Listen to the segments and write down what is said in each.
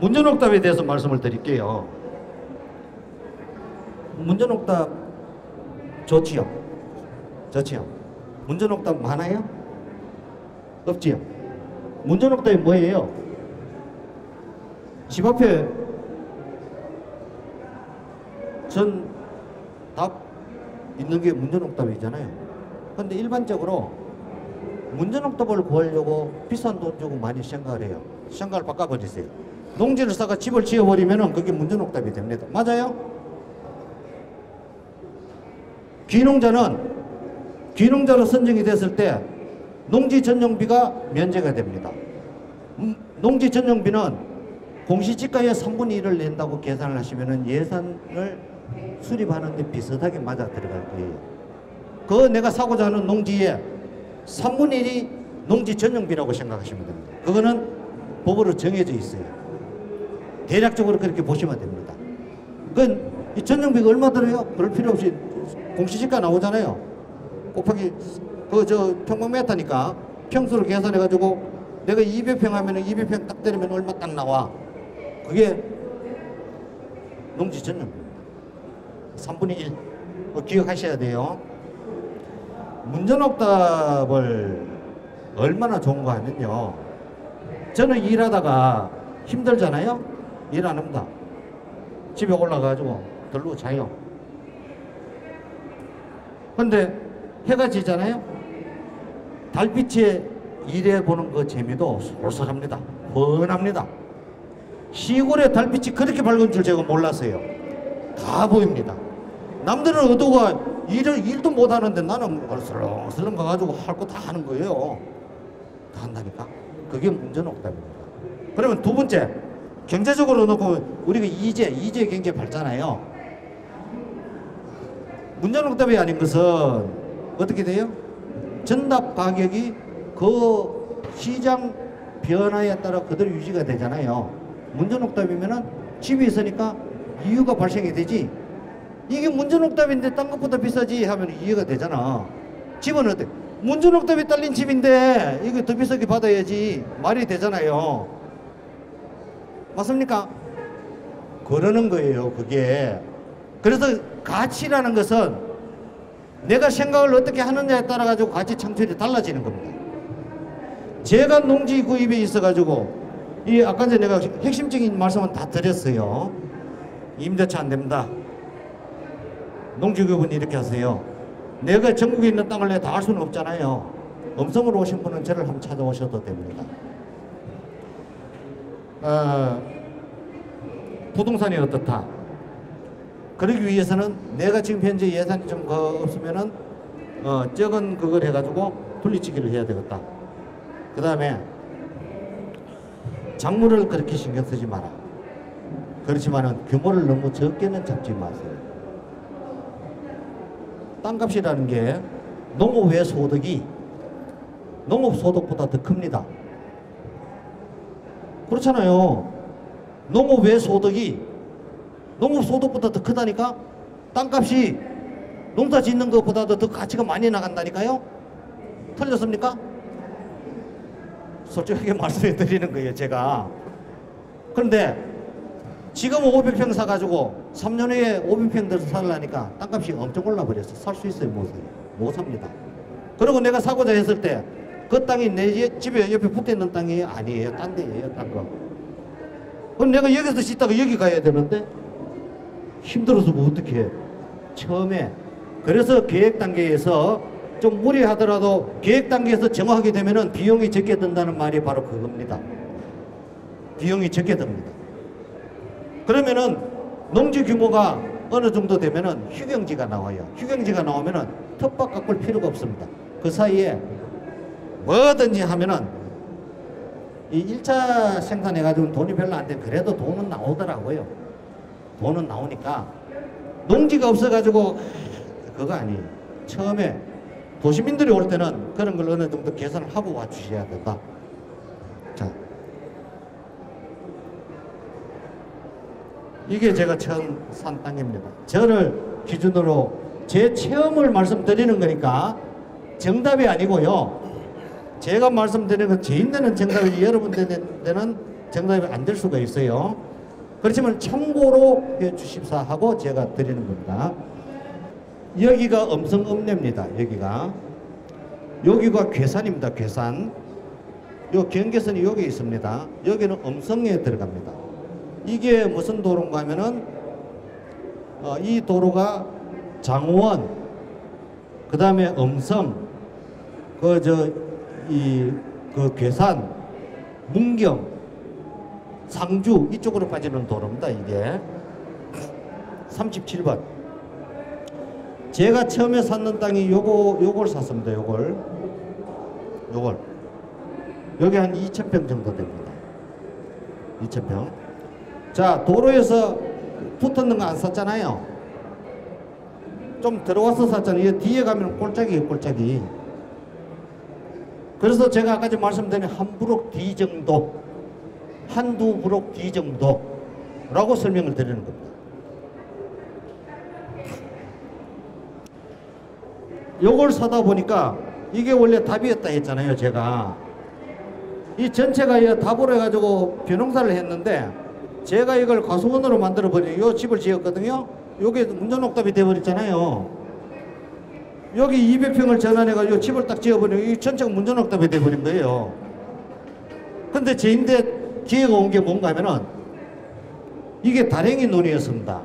문전옥답에 대해서 말씀을 드릴게요. 문전옥답 좋지요? 좋지요? 문전옥답 많아요? 없지요? 문전옥답이 뭐예요? 집 앞에 전 답 있는 게 문전옥답이잖아요. 근데 일반적으로 문전옥답을 구하려고 비싼 돈 주고 많이 생각을 해요. 생각을 바꿔버리세요. 농지를 사가 집을 지어버리면 그게 문전옥답이 됩니다. 맞아요? 귀농자는 귀농자로 선정이 됐을 때 농지 전용비가 면제가 됩니다. 음, 농지 전용비는 공시지가의 3분의 1을 낸다고 계산을 하시면 예산을 수립하는데 비슷하게 맞아 들어갈 거예요. 그 내가 사고자 하는 농지의 3분의 1이 농지 전용비라고 생각하시면 됩니다. 그거는 법으로 정해져 있어요. 대략적으로 그렇게 보시면 됩니다. 그건 이 전용비가 얼마 들어요? 그럴 필요 없이 공시지가 나오잖아요. 곱하기 그 저 평방메타니까 평수로 계산해 가지고 내가 200평 하면은 200평 딱 때리면 얼마 딱 나와. 그게 농지 전용비입니다. 3분의 1. 그거 기억하셔야 돼요. 문전옥답을 얼마나 좋은가 하면요. 저는 일하다가 힘들잖아요. 일 안 합니다. 집에 올라가가지고 들고 자요. 근데 해가 지잖아요. 달빛에 일해 보는 그 재미도 솔솔합니다. 훤합니다. 시골에 달빛이 그렇게 밝은 줄 제가 몰랐어요. 다 보입니다. 남들은 어두가 일을 일도 못 하는데 나는 설렁설렁 가가지고 할 거 다 하는 거예요. 다 한다니까. 그게 문전옥답입니다. 그러면 두 번째 경제적으로 놓고 우리가 이제 이제 경제 발전해요. 문전옥답이 아닌 것은 어떻게 돼요? 전답 가격이 그 시장 변화에 따라 그대로 유지가 되잖아요. 문전옥답이면은 집이 있으니까 이유가 발생이 되지. 이게 문전옥답인데 딴 것보다 비싸지 하면 이해가 되잖아. 집은 어때? 문전옥답이 딸린 집인데 이거 더 비싸게 받아야지 말이 되잖아요. 맞습니까? 그러는 거예요, 그게. 그래서 가치라는 것은 내가 생각을 어떻게 하느냐에 따라 가지고 가치 창출이 달라지는 겁니다. 제가 농지 구입에 있어 가지고 이 아까 전에 내가 핵심적인 말씀은 다 드렸어요. 임대차 안 됩니다. 농지 구입은 이렇게 하세요. 내가 전국에 있는 땅을 내가 다할 수는 없잖아요. 음성으로 오신 분은 저를 한번 찾아오셔도 됩니다. 어, 부동산이 어떻다? 그러기 위해서는 내가 지금 현재 예산이 좀 거- 없으면은 어, 적은 그걸 해가지고 분리치기를 해야 되겠다. 그 다음에 작물을 그렇게 신경 쓰지 마라. 그렇지만은 규모를 너무 적게는 잡지 마세요. 땅값이라는 게 농업 외 소득이 농업 소득보다 더 큽니다. 그렇잖아요. 농업 외 소득이 농업 소득보다 더 크다니까 땅값이 농사 짓는 것보다도 더 가치가 많이 나간다니까요. 틀렸습니까? 솔직하게 말씀해 드리는 거예요, 제가. 그런데 지금 500평 사가지고 3년 후에 500평 들어서 살라니까 땅값이 엄청 올라버렸어. 살 수 있어요, 못? 못 삽니다. 그리고 내가 사고자 했을 때 그 땅이 내 예- 집에 옆에 붙어 있는 땅이 아니에요. 딴 데예요, 딴 거. 그럼 내가 여기서 짓다가 여기 가야 되는데 힘들어서 뭐 어떻게 해. 처음에 그래서 계획 단계에서 좀 무리하더라도 계획 단계에서 정하게 되면은 비용이 적게 든다는 말이 바로 그겁니다. 비용이 적게 듭니다. 그러면은 농지 규모가 어느 정도 되면은 휴경지가 나와요. 휴경지가 나오면은 텃밭 가꿀 필요가 없습니다. 그 사이에 뭐든지 하면은 이 1차 생산해가지고 돈이 별로 안 돼. 그래도 돈은 나오더라고요. 돈은 나오니까 농지가 없어가지고 그거 아니에요. 처음에 도시민들이 올 때는 그런 걸 어느 정도 계산을 하고 와 주셔야 된다. 자. 이게 제가 처음 산 땅입니다. 저를 기준으로 제 체험을 말씀드리는 거니까 정답이 아니고요. 제가 말씀드리는 건제 인내는 정답이지 여러분들한테는 정답이 안 될 수가 있어요. 그렇지만 참고로 해 주십사 하고 제가 드리는 겁니다. 여기가 음성 읍내입니다. 여기가 여기가 괴산입니다. 괴산. 요 경계선이 여기 있습니다. 여기는 음성에 들어갑니다. 이게 무슨 도로인가 하면은 어, 이 도로가 장원 그 다음에 음성 그저 이 그 괴산 문경 상주 이쪽으로 빠지는 도로입니다. 이게 37번 제가 처음에 샀는 땅이 요거 요걸 샀습니다. 요걸 요걸 여기 한 2,000평 정도 됩니다. 2,000평. 자 도로에서 붙었는 거 안 샀잖아요. 좀 들어와서 샀잖아요. 이 뒤에 가면 꼴짝이에요, 꼴짝이. 그래서 제가 아까 전 말씀드린 한 부록 뒤 정도, 한두 부록 뒤 정도라고 설명을 드리는 겁니다. 요걸 사다 보니까 이게 원래 답이었다 했잖아요, 제가. 이 전체가 이 답으로 해가지고 벼농사를 했는데 제가 이걸 과수원으로 만들어 버린 요 집을 지었거든요. 요게 문전옥답이 돼버렸잖아요. 여기 200평을 전환해가지고 집을 딱 지어버리고 이 전체가 문전옥답이 돼버린 거예요. 근데 제인데 기회가 온 게 뭔가 하면은 이게 다랭이 논이었습니다.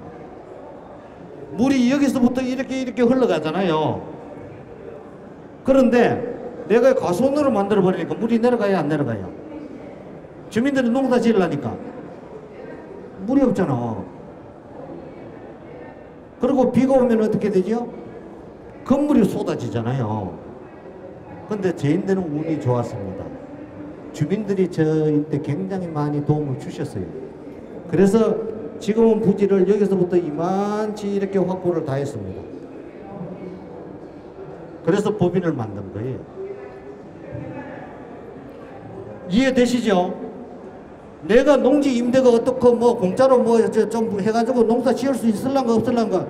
물이 여기서부터 이렇게 이렇게 흘러가잖아요. 그런데 내가 과수원으로 만들어 버리니까 물이 내려가요 안 내려가요? 주민들이 농사 지으려니까 물이 없잖아. 그리고 비가 오면 어떻게 되죠? 건물이 쏟아지잖아요. 근데 저인데는 운이 좋았습니다. 주민들이 저한테 굉장히 많이 도움을 주셨어요. 그래서 지금은 부지를 여기서부터 이만치 이렇게 확보를 다 했습니다. 그래서 법인을 만든 거예요. 이해되시죠? 내가 농지 임대가 어떻고 뭐 공짜로 뭐 좀 해가지고 농사 지을 수 있을란가 없을란가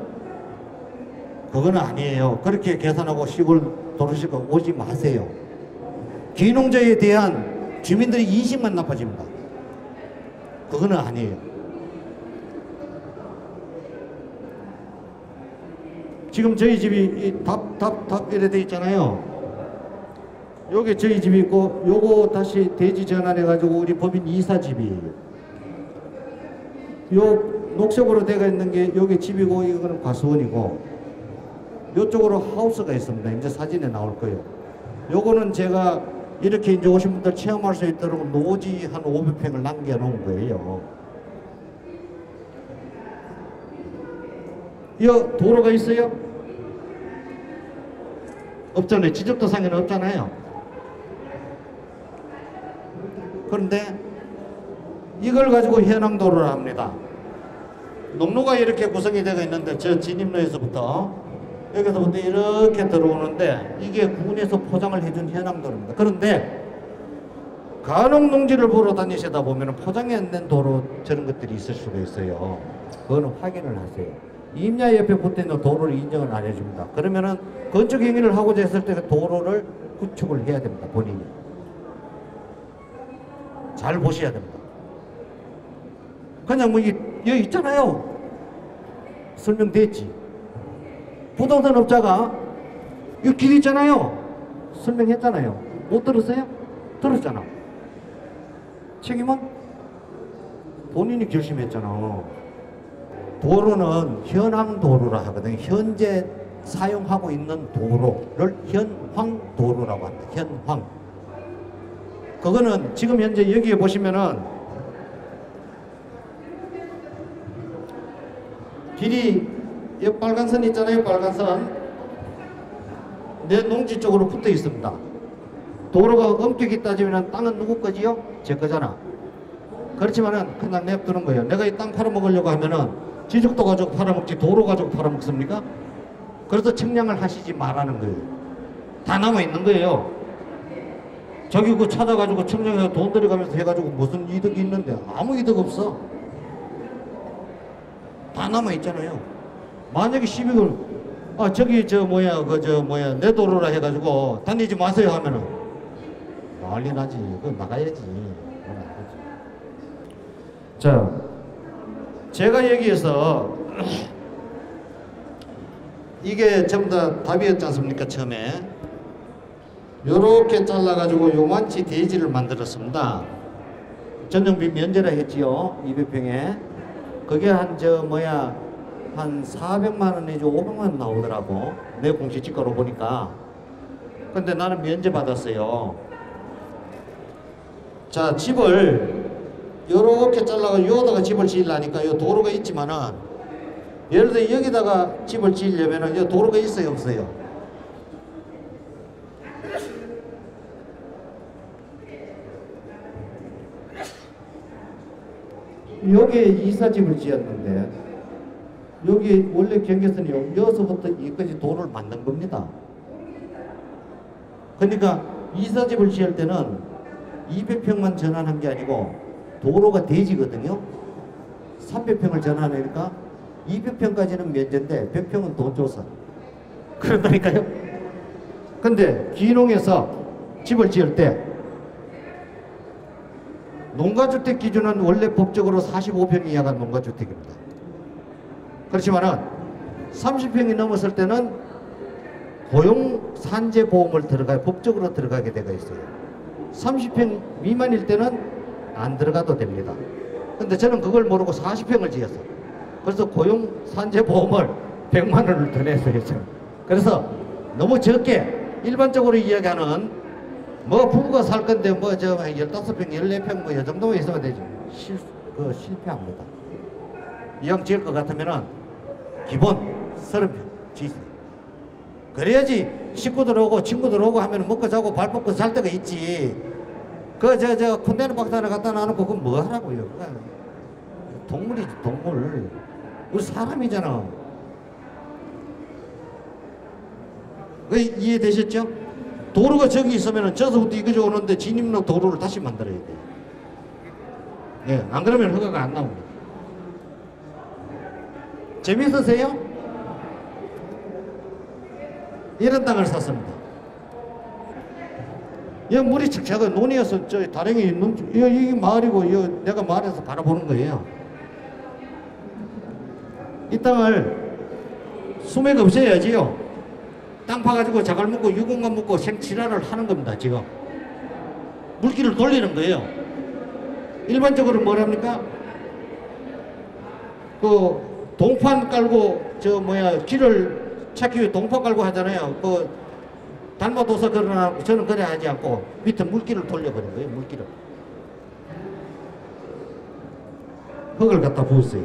그거는 아니에요. 그렇게 계산하고 시골 도로시고 오지 마세요. 기농자에 대한 주민들의 인식만 나빠집니다. 그거는 아니에요. 지금 저희 집이 답, 답, 답 이래 돼 있잖아요. 요게 저희 집이 있고 요거 다시 대지 전환해가지고 우리 법인 이사 집이에요. 요 녹색으로 되어 있는 게 요게 집이고 이거는 과수원이고 요쪽으로 하우스가 있습니다. 이제 사진에 나올 거예요. 요거는 제가 이렇게 이제 오신 분들 체험할 수 있도록 노지 한 500평을 남겨놓은 거예요. 이 도로가 있어요? 없잖아요. 지적도상에는 없잖아요. 그런데 이걸 가지고 현황도로를 합니다. 농로가 이렇게 구성이 되어 있는데 저 진입로에서부터 여기서부터 이렇게 들어오는데 이게 군에서 포장을 해준 현황도로입니다. 그런데 간혹 농지를 보러 다니시다 보면 안된 도로 저런 것들이 있을 수가 있어요. 그거는 확인을 하세요. 임야 옆에 붙어 있는 도로를 인정을 안 해줍니다. 그러면은 건축 행위를 하고자 했을 때 도로를 구축을 해야 됩니다. 본인이. 잘 보셔야 됩니다. 그냥 뭐 이, 여기 있잖아요. 설명됐지. 부동산 업자가 이 길 있잖아요. 설명했잖아요. 못 들었어요? 들었잖아. 책임은 본인이 결심했잖아. 도로는 현황 도로라 하거든요. 현재 사용하고 있는 도로를 현황 도로라고 합니다. 현황. 그거는 지금 현재 여기에 보시면은 길이 이 빨간 선 있잖아요. 빨간 선. 내 농지 쪽으로 붙어 있습니다. 도로가 엄격히 따지면 땅은 누구 거지요? 제 거잖아. 그렇지만은 그냥 냅두는 거예요. 내가 이 땅 팔아먹으려고 하면은 지적도 가지고 팔아먹지 도로 가지고 팔아먹습니까? 그래서 청량을 하시지 말라는 거예요. 다 남아 있는 거예요. 저기 그 찾아가지고 청량해 돈 들여가면서 해가지고 무슨 이득이 있는데 아무 이득 없어. 다 남아 있잖아요. 만약에 시비를 아 저기 저 뭐야 그 저 뭐야 내 도로라 해가지고 다니지 마세요 하면은 난리 나지. 그거 나가야지. 자, 제가 여기에서 이게 전부 다 답이었지 않습니까 처음에 요렇게 잘라가지고 요만치 대지를 만들었습니다 전용비 면제라 했지요 200평에 그게 한 저 뭐야 한 400만 원 내지 500만 원 나오더라고. 내 공시지가로 보니까. 근데 나는 면제 받았어요. 자 집을 요렇게 잘라가 요다가 집을 지으려니까 요 도로가 있지만은 예를 들어 여기다가 집을 지으려면은 요 도로가 있어요 없어요? 여기에 이사집을 지었는데 여기 원래 경계선이 여기서부터 여기까지 도로를 만든 겁니다. 그러니까 이사집을 지을 때는 200평만 전환한 게 아니고 도로가 대지거든요. 300평을 전환하니까 200평까지는 면제인데 100평은 돈 줘서 그런다니까요. 근데 기농에서 집을 지을 때 농가주택 기준은 원래 법적으로 45평 이하가 농가주택입니다. 그렇지만은 30평이 넘었을 때는 고용 산재 보험을 들어가 법적으로 들어가게 되어 있어요. 30평 미만일 때는 안 들어가도 됩니다. 근데 저는 그걸 모르고 40평을 지었어. 그래서 고용 산재 보험을 100만 원을 더 냈어요. 저는. 그래서 너무 적게 일반적으로 이야기하는 뭐 부부가 살 건데 뭐 저 15평, 14평 뭐이 정도만 있으면 되죠. 실, 그 실패합니다. 이왕 지을 것 같으면은 기본 30평 지으세요. 그래야지 식구들 오고 친구들 오고 하면 먹고 자고 발 뻗고 살 때가 있지. 그 저저 컨테이너 박스 하나 갖다 놔놓고 그건 뭐 하라고요? 동물이지 동물. 우리 사람이잖아. 그 이해되셨죠? 도로가 저기 있으면 저서부터 이거저 오는데 진입로 도로를 다시 만들어야 돼. 예, 안 그러면 허가가 안 나옵니다. 재밌으세요? 이런 땅을 샀습니다. 이 물이 착착하 논이어서 저 다랭이 넘, 이 이게 마을이고 이 내가 마을에서 바라보는 거예요. 이 땅을 수맥 없애야지요. 땅 파가지고 자갈 묻고 유공간 묻고 생치라를 하는 겁니다, 지금. 물길을 돌리는 거예요. 일반적으로 뭐랍니까? 그 동판 깔고 저 뭐야 길을 찾기 위해 동판 깔고 하잖아요. 그 달마도서 그러나 저는 그래 하지 않고 밑에 물길을 돌려버린 거예요, 물길을. 흙을 갖다 부었어요.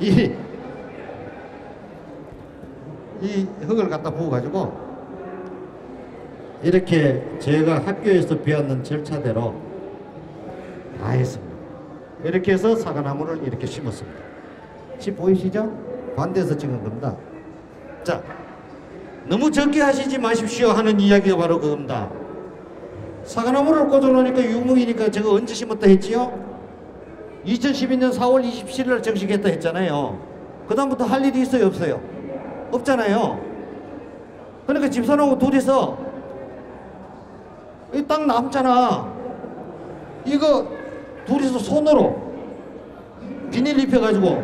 이 이 흙을 갖다 부어가지고 이렇게 제가 학교에서 배웠는 절차대로 다 했습니다. 이렇게 해서 사과나무를 이렇게 심었습니다. 지금 보이시죠? 반대에서 찍은 겁니다. 자, 너무 적게 하시지 마십시오 하는 이야기가 바로 그겁니다. 사과나무를 꽂아놓으니까 유목이니까 제가 언제 심었다 했지요? 2012년 4월 27일 정식했다 했잖아요. 그 다음부터 할 일이 있어요 없어요? 없잖아요. 그러니까 집사람하고 둘이서 이 땅 남잖아. 이거 둘이서 손으로 비닐 입혀가지고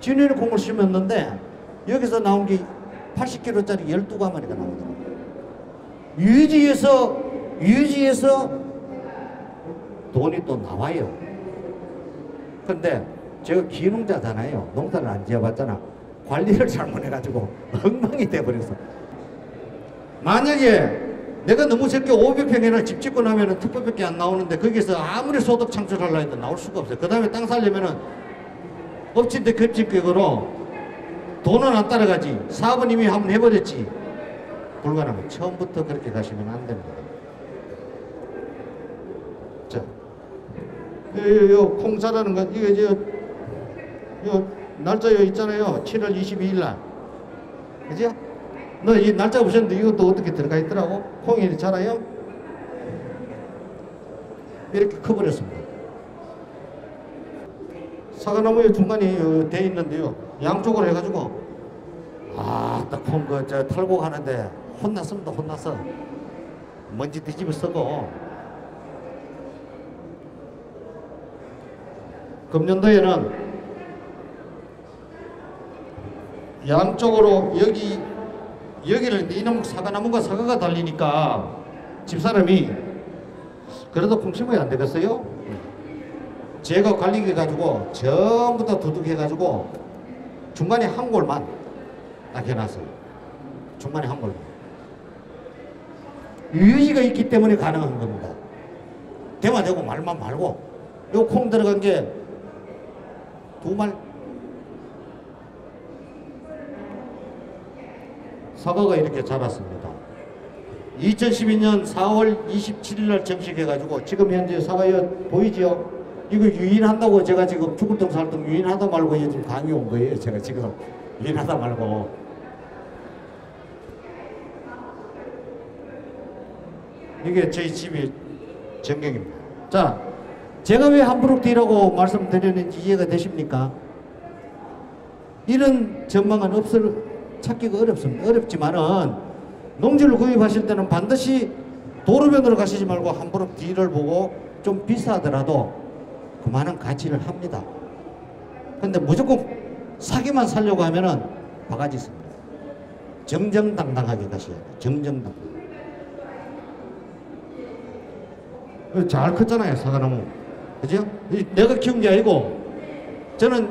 진위를 공을 심었는데 여기서 나온 게 80kg짜리 12가마리가 나오더라고요. 유지에서 유지에서 돈이 또 나와요. 근데 제가 기농자잖아요. 농사를 안 지어봤잖아. 관리를 잘못해가지고 엉망이 돼버렸어. 만약에 내가 너무 적게 500평이나 집 짓고 나면은 특법밖에 안 나오는데 거기서 아무리 소득 창출하려 해도 나올 수가 없어요. 그 다음에 땅 살려면은 엎친 데 겹친 격으로 돈은 안 따라가지. 사업은 이미 한번 해버렸지. 불가능해. 처음부터 그렇게 가시면 안 됩니다. 자, 요, 요, 요 콩사라는 건 이거 저, 요 날짜 요 있잖아요. 7월 22일 날. 그죠? 너 이 날짜 보셨는데 이것도 어떻게 들어가 있더라고? 콩이 자라요? 이렇게 커버렸습니다. 사과나무의 중간에 돼 있는데요. 양쪽으로 해가지고 아, 딱콩그저 털고 가는데 혼났습니다. 혼났어. 먼지 뒤집어 쓰고 금년도에는 양쪽으로 여기 여기를 이놈 사과나무가 사과가 달리니까 집사람이 그래도 콩심어야 안 되겠어요? 제가 관리해 가지고 전부 다 두둑해 가지고 중간에 한 골만 딱 해놨어요. 중간에 한 골만. 유지가 있기 때문에 가능한 겁니다. 대마되고 말만 말고 요 콩 들어간 게 두 말 사과가 이렇게 자랐습니다. 2012년 4월 27일 날 정식해가지고 지금 현재 사과여 보이지요? 이거 유인한다고 제가 지금 죽을 동 살동 유인하다 말고 요즘 강의 온 거예요. 제가 지금 유인하다 말고. 이게 저희 집이 전경입니다. 자, 제가 왜 함부로 뛰라고 말씀드렸는지 이해가 되십니까? 이런 전망은 없을 찾기가 어렵습니다. 어렵지만은 농지를 구입하실 때는 반드시 도로변으로 가시지 말고 함부로 뒤를 보고 좀 비싸더라도 그만한 가치를 합니다. 근데 무조건 사기만 살려고 하면은 바가지 씁니다. 정정당당하게 가셔야 돼요. 정정당당. 잘 컸잖아요, 사과나무. 그죠? 이 내가 키운 게 아니고 저는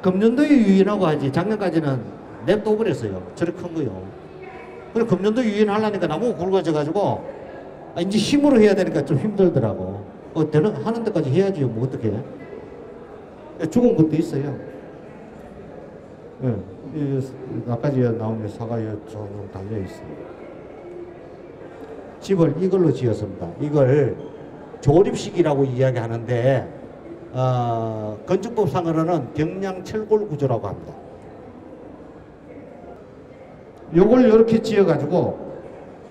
금년도에 유인하고 하지 작년까지는 냅둬 버렸어요. 저렇게 큰 거요. 그래 금년도 유인하려니까 나무가 굵어져 가지고 아, 이제 힘으로 해야 되니까 좀 힘들더라고. 어, 되는 하는 데까지 해야지 뭐 어떻게? 죽은 것도 있어요. 예, 이저 나온 사과에 조금 달려 있어요. 집을 이걸로 지었습니다. 이걸 조립식이라고 이야기하는데 어, 건축법상으로는 경량 철골 구조라고 합니다. 요걸 이렇게 지어가지고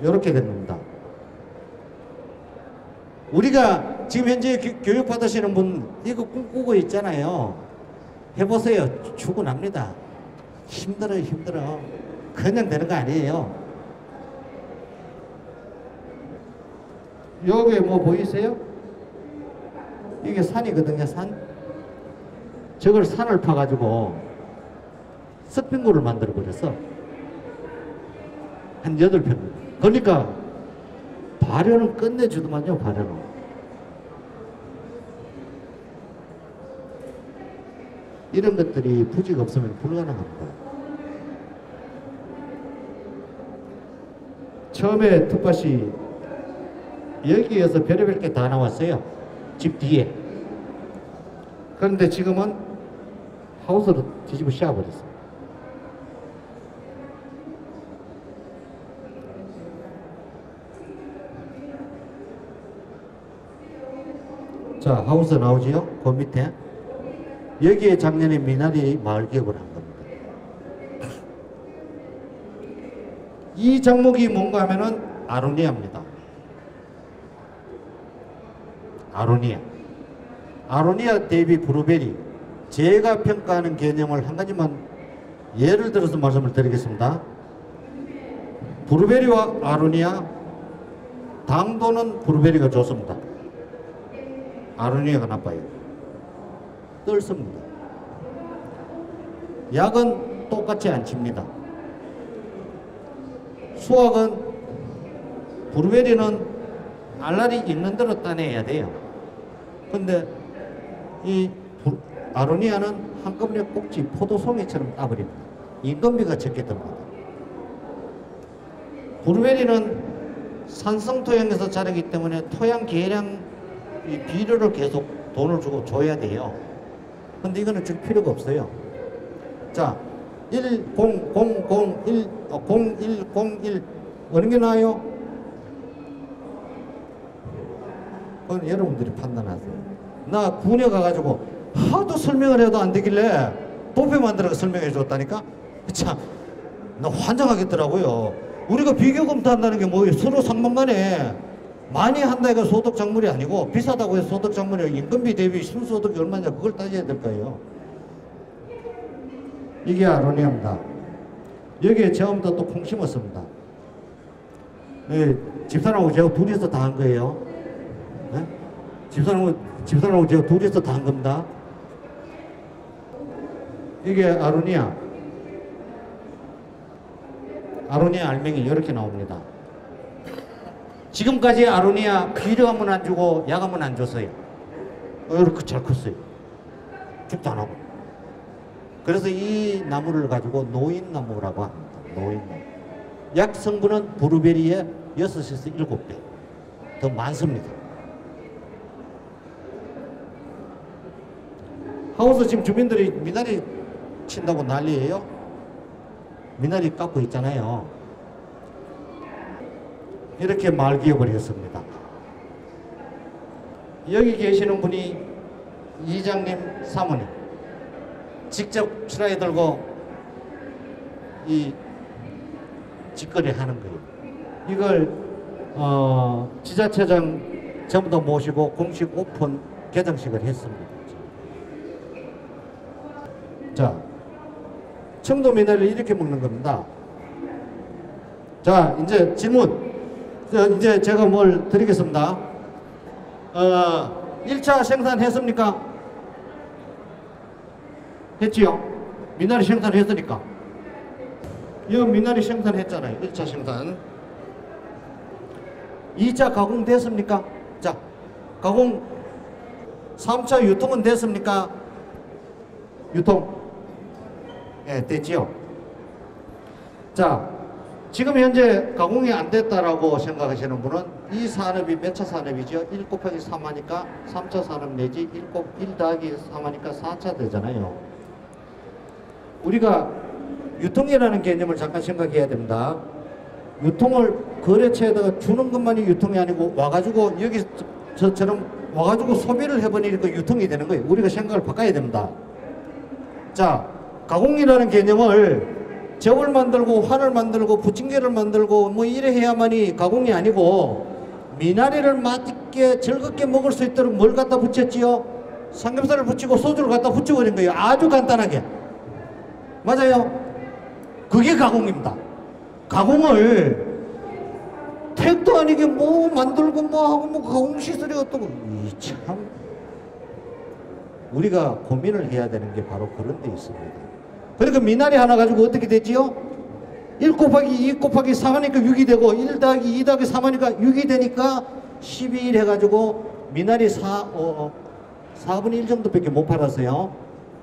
이렇게 된 겁니다. 우리가 지금 현재 교- 교육 받으시는 분 이거 꿈꾸고 있잖아요. 해보세요. 죽어납니다. 힘들어요, 힘들어. 그냥 되는 거 아니에요. 여기 뭐 보이세요? 이게 산이거든요, 산. 저걸 산을 파가지고 서핑구를 만들어 버렸어. 한 여덟 평. 그러니까 발효는 끝내주더만요, 발효는. 이런 것들이 부지가 없으면 불가능합니다. 처음에 텃밭이 여기에서 별의별 게 다 나왔어요. 집 뒤에. 그런데 지금은 하우스로 뒤집어 씌워버렸어요. 자, 하우스 나오지요? 그 밑에. 여기에 작년에 미나리 마을 기업을 한 겁니다. 이 종목이 뭔가 하면은 아로니아입니다. 아로니아. 아로니아 대비 브루베리. 제가 평가하는 개념을 한 가지만 예를 들어서 말씀을 드리겠습니다. 브루베리와 아로니아 당도는 브루베리가 좋습니다. 아로니아가 나빠요. 떨습니다. 약은 똑같이 안 칩니다. 수확은 브루베리는 알알이 있는 대로 따내야 돼요. 근데 이 부- 아로니아는 한꺼번에 꼭지 포도송이처럼 따버립니다. 인건비가 적게 듭니다. 브루베리는 산성 토양에서 자라기 때문에 토양 계량 이 비료를 계속 돈을 주고 줘야 돼요. 근데 이거는 줄 필요가 없어요. 자, 1, 0, 0, 0, 1, 어, 0, 1, 0, 1 어느 게 나아요? 그건 여러분들이 판단하세요. 나 군에 가가지고 하도 설명을 해도 안 되길래 도표 만들어 설명해 줬다니까? 참, 나 환장하겠더라고요. 우리가 비교 검토한다는 게 뭐예요? 서로 상관간에 많이 한다 해가 소득 작물이 아니고 비싸다고 해서 소득 작물이 인건비 대비 순소득이 얼마냐 그걸 따져야 될 거예요. 이게 아로니아입니다. 여기에 처음부터 또 콩 심었습니다. 예, 집사람하고 제가 둘이서 다 한 거예요. 예? 집사람하고, 집사람하고 제가 둘이서 다 한 겁니다. 이게 아로니아. 아로니아 알맹이 이렇게 나옵니다. 지금까지 아로니아 비료하면 안 주고 약하면 안 줬어요. 이렇게 잘 컸어요. 죽도 안 하고. 그래서 이 나무를 가지고 노인나무라고 합니다. 노인나무. 약 성분은 브루베리의 6에서 7배 더 많습니다. 하우스 지금 주민들이 미나리 친다고 난리예요. 미나리 깎고 있잖아요. 이렇게 말기업을 했습니다. 여기 계시는 분이 이장님 사모님 직접 트라이 들고 이 직거래 하는 거예요. 이걸 어, 지자체장 전부 다 모시고 공식 오픈 개장식을 했습니다. 자, 청도 미나리를 이렇게 먹는 겁니다. 자, 이제 질문. 자, 이제 제가 뭘 드리겠습니다. 어, 1차 생산했습니까? 했지요? 미나리 생산했으니까. 이 미나리 생산했잖아요. 1차 생산. 2차 가공 됐습니까? 자, 가공 3차 유통은 됐습니까? 유통. 예, 됐지요. 자, 지금 현재 가공이 안 됐다라고 생각하시는 분은 이 산업이 몇 차 산업이죠? 1 곱하기 3하니까 3차 산업 내지 1, 곱, 1 더하기 3하니까 4차 되잖아요. 우리가 유통이라는 개념을 잠깐 생각해야 됩니다. 유통을 거래처에다가 주는 것만이 유통이 아니고 와가지고 여기 저, 처럼 와가지고 소비를 해버리니까 유통이 되는 거예요. 우리가 생각을 바꿔야 됩니다. 자, 가공이라는 개념을 저울 만들고 환을 만들고 부침개를 만들고 뭐 이래 해야만이 가공이 아니고 미나리를 맛있게 즐겁게 먹을 수 있도록 뭘 갖다 붙였지요? 삼겹살을 붙이고 소주를 갖다 붙여버린 거예요. 아주 간단하게. 맞아요. 그게 가공입니다. 가공을 택도 아니게 뭐 만들고 뭐 하고 뭐 가공 시설이 어떻고 이참 우리가 고민을 해야 되는 게 바로 그런 데 있습니다. 그러니까 미나리 하나 가지고 어떻게 되지요? 1 곱하기 2 곱하기 3하니까 6이 되고 1 더하기 2 더하기 3 하니까 6이 되니까 12일 해가지고 미나리 4, 어, 4분의 1 정도밖에 못 팔았어요.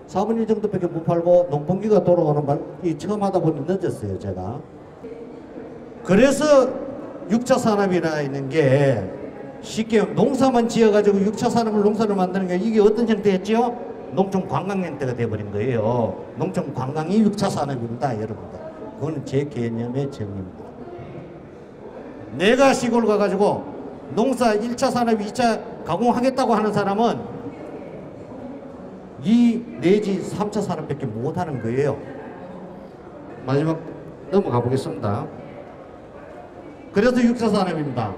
4분의 1 정도밖에 못 팔고 농번기가 돌아오는 말, 이 처음 하다 보니 늦었어요, 제가. 그래서 6차 산업이라 있는 게 쉽게 농사만 지어가지고 6차 산업을 농사를 만드는 게 이게 어떤 형태였죠? 농촌 관광 형태가 돼버린 거예요. 농촌 관광이 6차 산업입니다, 여러분들. 그거는 제 개념의 정의입니다. 내가 시골 가가지고 농사 1차 산업, 2차 가공하겠다고 하는 사람은 이 내지 3차 산업밖에 못하는 거예요. 마지막 넘어가 보겠습니다. 그래서 6차 산업입니다.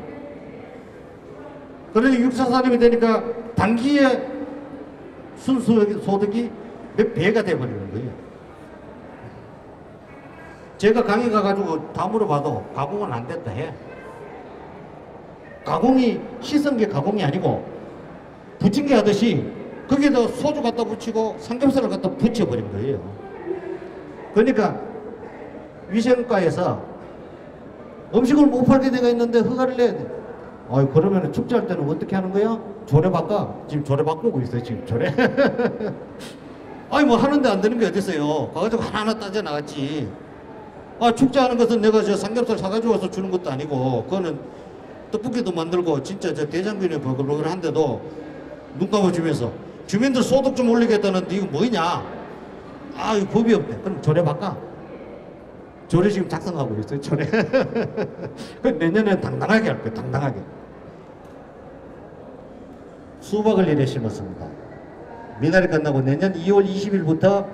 그러니 6차 산업이 되니까 단기에 순수 소득이 몇 배가 돼버리는 거예요. 제가 강의 가가지고 다 물어봐도 가공은 안 됐다 해. 가공이 씻은 게 가공이 아니고 부친 게 하듯이 거기에다 소주 갖다 붙이고 삼겹살을 갖다 붙여버린 거예요. 그러니까 위생과에서 음식을 못 팔게 돼가 있는데 허가를 내야 돼. 어, 그러면 축제할 때는 어떻게 하는 거야? 조례 바꿔. 지금 조례 바꾸고 있어요, 지금 조례. 아니, 뭐 하는데 안 되는 게 어딨어요. 가가지고 하나하나 따져 나갔지. 아, 축제하는 것은 내가 저 삼겹살 사가지고 와서 주는 것도 아니고, 그거는 떡볶이도 만들고, 진짜 저 대장균이 버글버글한데도 눈 감아주면서, 주민들 소득 좀 올리겠다는데 이거 뭐냐? 아, 이거 법이 없대. 그럼 조례 바꿔. 조례 지금 작성하고 있어요, 조례. 그 내년에 당당하게 할 거예요, 당당하게. 수박을 이래 심었습니다. 미나리 끝나고 내년 2월 20일부터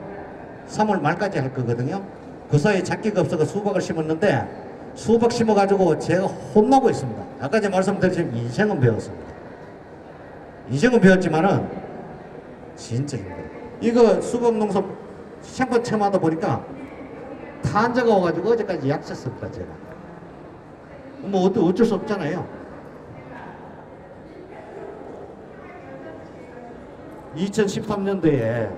3월 말까지 할 거거든요. 그 사이에 작기가 없어서 수박을 심었는데 수박 심어가지고 제가 혼나고 있습니다. 아까 제가 말씀드렸지만 인생은 배웠습니다. 인생은 배웠지만은 진짜 힘들어요. 이거 수박 농사 샴푸 체험하다 보니까 탄저가 와가지고 어제까지 약 썼습니다, 제가. 뭐 어쩔 수 없잖아요. 2013년도에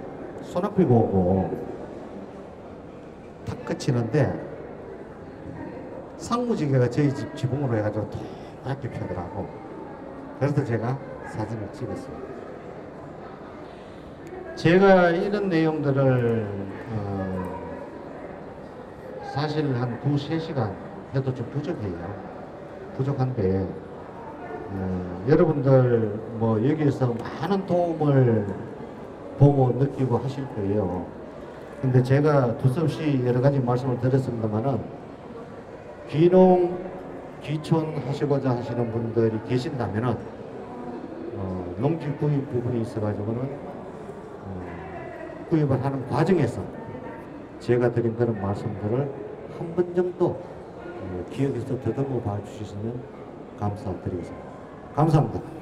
소나피가 오고 그치는데 상무지개가 저희 집 지붕으로 해가지고 동그랗게 펴더라고. 그래서 제가 사진을 찍었습니다. 제가 이런 내용들을 어, 사실 한 두세 시간 해도 좀 부족해요. 부족한데 어, 여러분들 뭐 여기에서 많은 도움을 보고 느끼고 하실 거예요. 근데 제가 두서없이 여러 가지 말씀을 드렸습니다만은 귀농 귀촌 하시고자 하시는 분들이 계신다면은 어, 농지 구입 부분이 있어가지고는 어, 구입을 하는 과정에서 제가 드린 그런 말씀들을 한 번 정도 어, 기억해서 더듬어 봐 주시면 감사드리겠습니다. 감사합니다.